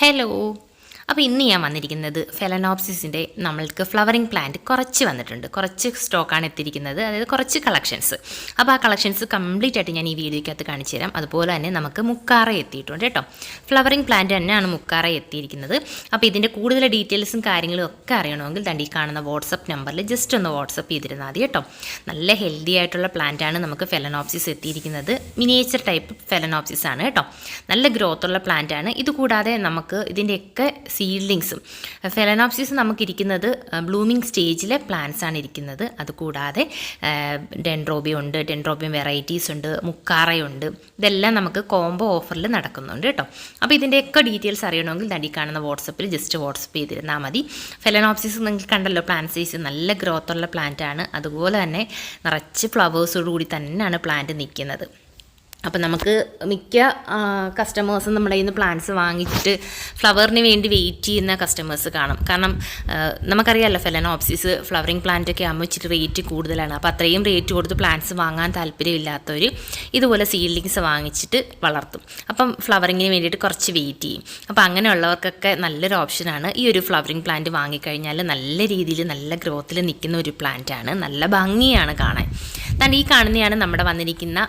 Hello. അപ്പോൾ ഇന്ന് ഞാൻ വന്നിരിക്കുന്നത് ഫെലനോപ്സിസിന്റെ നമ്മൾക്ക് ഫ്ലവറിങ് പ്ലാന്റ് കുറച്ച് വന്നിട്ടുണ്ട്. കുറച്ച് സ്റ്റോക്കാണ് എത്തിയിരിക്കുന്നത്. അതായത് കുറച്ച് കളക്ഷൻസ് അപ്പോൾ ആ കളക്ഷൻസ് കംപ്ലീറ്റ് ആയിട്ട് ഞാൻ ഈ വീഡിയോയ്ക്കകത്ത് കാണിച്ചു തരാം. അതുപോലെ തന്നെ നമുക്ക് മുക്കാറ എത്തിയിട്ടുണ്ട് കേട്ടോ. ഫ്ലവറിങ് പ്ലാന്റ് തന്നെയാണ് മുക്കാറ എത്തിയിരിക്കുന്നത്. അപ്പോൾ ഇതിന്റെ കൂടുതൽ ഡീറ്റെയിൽസും കാര്യങ്ങളും ഒക്കെ അറിയണമെങ്കിൽ തണ്ടി കാണുന്ന വാട്സപ്പ് നമ്പറിൽ ജസ്റ്റ് ഒന്ന് വാട്സപ്പ് ചെയ്തിരുന്നാൽ മതി കേട്ടോ. നല്ല ഹെൽത്തി ആയിട്ടുള്ള പ്ലാന്റാണ് നമുക്ക് ഫെലനോപ്സിസ് എത്തിയിരിക്കുന്നത്. മിനിയേച്ചർ ടൈപ്പ് ഫെലനോപ്സിസ് ആണ് കേട്ടോ. നല്ല ഗ്രോത്തുള്ള പ്ലാന്റ് ആണ്. ഇതുകൂടാതെ നമുക്ക് ഇതിന്റെയൊക്കെ സീഡ്ലിങ്സും ഫെലനോപ്സിസ് നമുക്കിരിക്കുന്നത് ബ്ലൂമിങ് സ്റ്റേജിലെ പ്ലാന്റ്സ് ആണ് ഇരിക്കുന്നത് അതുകൂടാതെ ഡെൻഡ്രോബിയം ഉണ്ട് ഡെൻഡ്രോബിയം വെറൈറ്റീസ് ഉണ്ട് മുക്കാറയുണ്ട്. ഇതെല്ലാം നമുക്ക് കോംബോ ഓഫറിൽ നടക്കുന്നുണ്ട് കേട്ടോ. അപ്പോൾ ഇതിന്റെയൊക്കെ ഡീറ്റെയിൽസ് അറിയണമെങ്കിൽ തടി കാണുന്ന വാട്സപ്പിൽ ജസ്റ്റ് വാട്സപ്പ് ചെയ്തിരുന്നാൽ മതി. ഫെലനോപ്സിസ് നിങ്ങൾക്ക് കണ്ടല്ലോ പ്ലാന്റ് സൈസ് നല്ല ഗ്രോത്തുള്ള പ്ലാന്റ് ആണ്. അതുപോലെ തന്നെ നിറച്ച് ഫ്ലവേഴ്സോടുകൂടി തന്നെയാണ് പ്ലാന്റ് നിൽക്കുന്നത് അപ്പം നമുക്ക് മിക്ക കസ്റ്റമേഴ്സും നമ്മുടെ കയ്യിൽ നിന്ന് പ്ലാന്റ്സ് വാങ്ങിച്ചിട്ട് ഫ്ലവറിന് വേണ്ടി വെയിറ്റ് ചെയ്യുന്ന കസ്റ്റമേഴ്സ് കാണും. കാരണം നമുക്കറിയാമല്ലോ ഫെലനോപ്സിസ് ഫ്ലവറിങ് പ്ലാന്റ് ഒക്കെ ആകുമ്പോൾ ഇച്ചിരി റേറ്റ് കൂടുതലാണ്. അപ്പോൾ അത്രയും റേറ്റ് കൊടുത്ത് പ്ലാന്റ്സ് വാങ്ങാൻ താല്പര്യമില്ലാത്തവർ ഇതുപോലെ സീഡ്ലിങ്സ് വാങ്ങിച്ചിട്ട് വളർത്തും. അപ്പം ഫ്ലവറിങ്ങിന് വേണ്ടിയിട്ട് കുറച്ച് വെയിറ്റ് ചെയ്യും. അപ്പോൾ അങ്ങനെയുള്ളവർക്കൊക്കെ നല്ലൊരു ഓപ്ഷനാണ് ഈ ഒരു ഫ്ലവറിങ് പ്ലാന്റ് വാങ്ങിക്കഴിഞ്ഞാൽ നല്ല രീതിയിൽ നല്ല ഗ്രോത്തിൽ നിൽക്കുന്ന ഒരു പ്ലാന്റ് ആണ്. നല്ല ഭംഗിയാണ് കാണാൻ. എന്നാൽ ഈ കാണുന്നതാണ് നമ്മുടെ വന്നിരിക്കുന്ന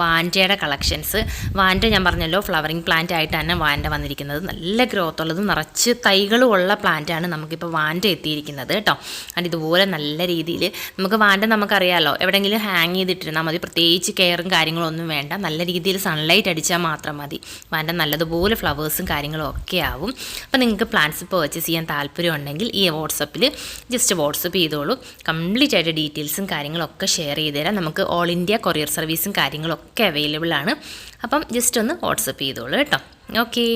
വാന്റയുടെ കളക്ഷൻസ്. വാന്റ ഞാൻ പറഞ്ഞല്ലോ ഫ്ലവറിങ് പ്ലാന്റ് ആയിട്ട് തന്നെ വാന്റ വന്നിരിക്കുന്നത്. നല്ല ഗ്രോത്ത് ഉള്ളത് നിറച്ച് തൈകളും ഉള്ള പ്ലാന്റാണ് നമുക്കിപ്പോൾ വാന്റ എത്തിയിരിക്കുന്നത് കേട്ടോ. അത് ഇതുപോലെ നല്ല രീതിയിൽ നമുക്ക് വാന്റ നമുക്കറിയാമല്ലോ എവിടെയെങ്കിലും ഹാങ് ചെയ്തിട്ടിരുന്നാൽ മതി. പ്രത്യേകിച്ച് കെയറും കാര്യങ്ങളും ഒന്നും വേണ്ട. നല്ല രീതിയിൽ സൺലൈറ്റ് അടിച്ചാൽ മാത്രം മതി. വാന്റ നല്ലതുപോലെ ഫ്ലവേഴ്സും കാര്യങ്ങളും ഒക്കെ ആവും. അപ്പോൾ നിങ്ങൾക്ക് പ്ലാന്റ്സ് പർച്ചേസ് ചെയ്യാൻ താല്പര്യം ഉണ്ടെങ്കിൽ ഈ വാട്സപ്പിൽ ജസ്റ്റ് വാട്സപ്പ് ചെയ്തോളൂ. കംപ്ലീറ്റ് ആയിട്ട് ഡീറ്റെയിൽസും കാര്യങ്ങളൊക്കെ ഷെയർ ചെയ്ത് തരാം നമുക്ക് ഓൾ ഇന്ത്യ കൊറിയർ സർവീസും കാര്യങ്ങളൊക്കെ അവൈലബിൾ ആണ്. അപ്പം ജസ്റ്റ് ഒന്ന് വാട്സപ്പ് ചെയ്തോളൂ കേട്ടോ. ഓക്കേ